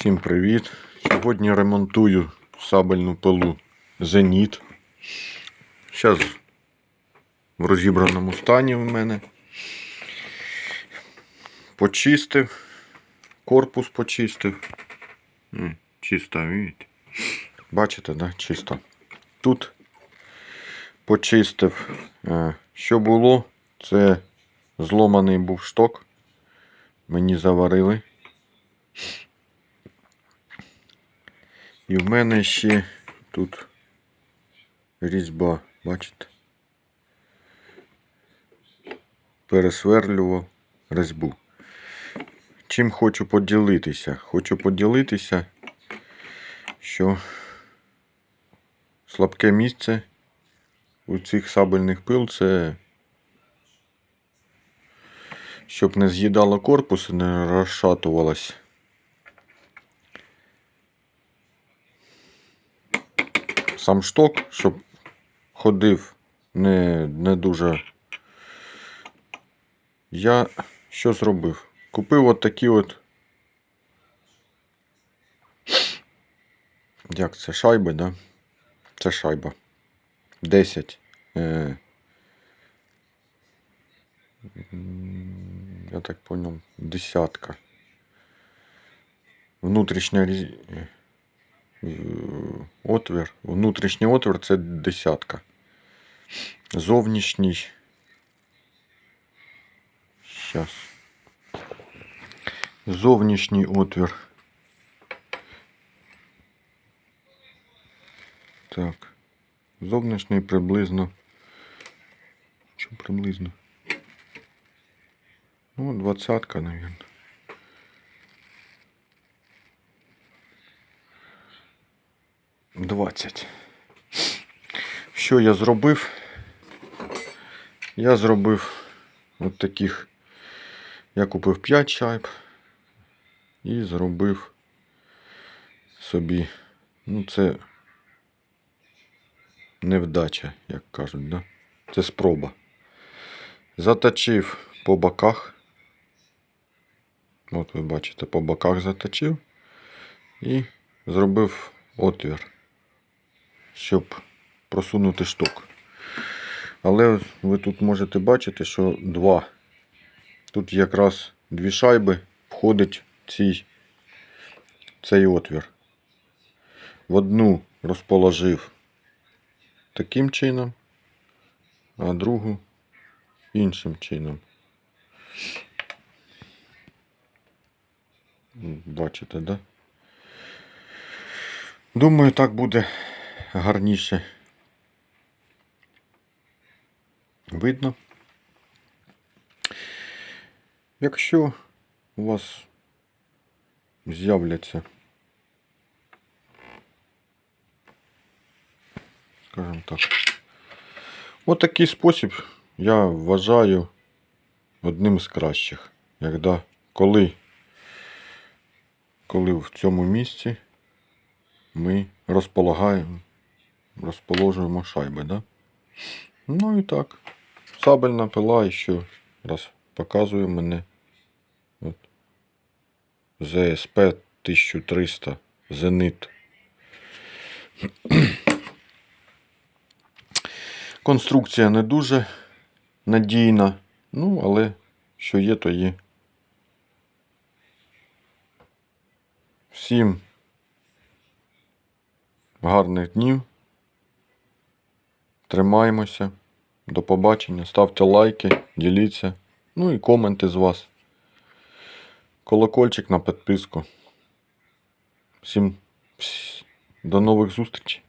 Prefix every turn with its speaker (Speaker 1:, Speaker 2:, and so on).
Speaker 1: Всім привіт! Сьогодні ремонтую сабельну пилу Зеніт. Зараз в розібраному стані в мене. Почистив, корпус почистив. М, Чисто, видите? Бачите, да? Чисто. Тут почистив. Е, Що було? Це зломаний був шток. Мені заварили. І в мене ще тут різьба, бачите? Пересверлював різьбу. Чим хочу поділитися? Хочу поділитися, що слабке місце у цих сабельних пил це щоб не з'їдало корпус і не розшатувалось. Сам шток, щоб ходив не, не дуже. Я що зробив? Купив от такі от. Як це шайби, да? Це шайба. 10. Е, я так понял, десятка. Внутрішня різ- е, отвір. Внутрішній отвір це десятка. Зовнішній. Щас. Зовнішній отвір. Так. Зовнішній приблизно. Що приблизно? Ну, двадцятка, наверное. Двадцять. Що я зробив? Я зробив от таких. Я купив 5 шайб і зробив собі. Ну, це невдача, як кажуть, да? Це спроба. Заточив по боках. От ви бачите, по боках заточив і зробив отвір, щоб просунути шток. Але ви тут можете бачити, що два. Тут якраз дві шайби входить цей, цей отвір. В одну розположив таким чином, а другу іншим чином. Бачите, да? Думаю, так буде гарніше. Видно. Якщо у вас з'являться, скажімо так, отакий спосіб я вважаю одним з кращих. Якда, коли, коли в цьому місці ми розполагаємо, розположуємо шайби, да? Ну і так. Сабельна пила і ще раз показує мене. От. ЗСП 1300 Зенит. Конструкція не дуже надійна, ну, але що є, то є. Всім гарних днів. Тримаємося. До побачення. Ставте лайки, діліться. Ну і коменти з вас. Колокольчик на підписку. Всім до нових зустрічей.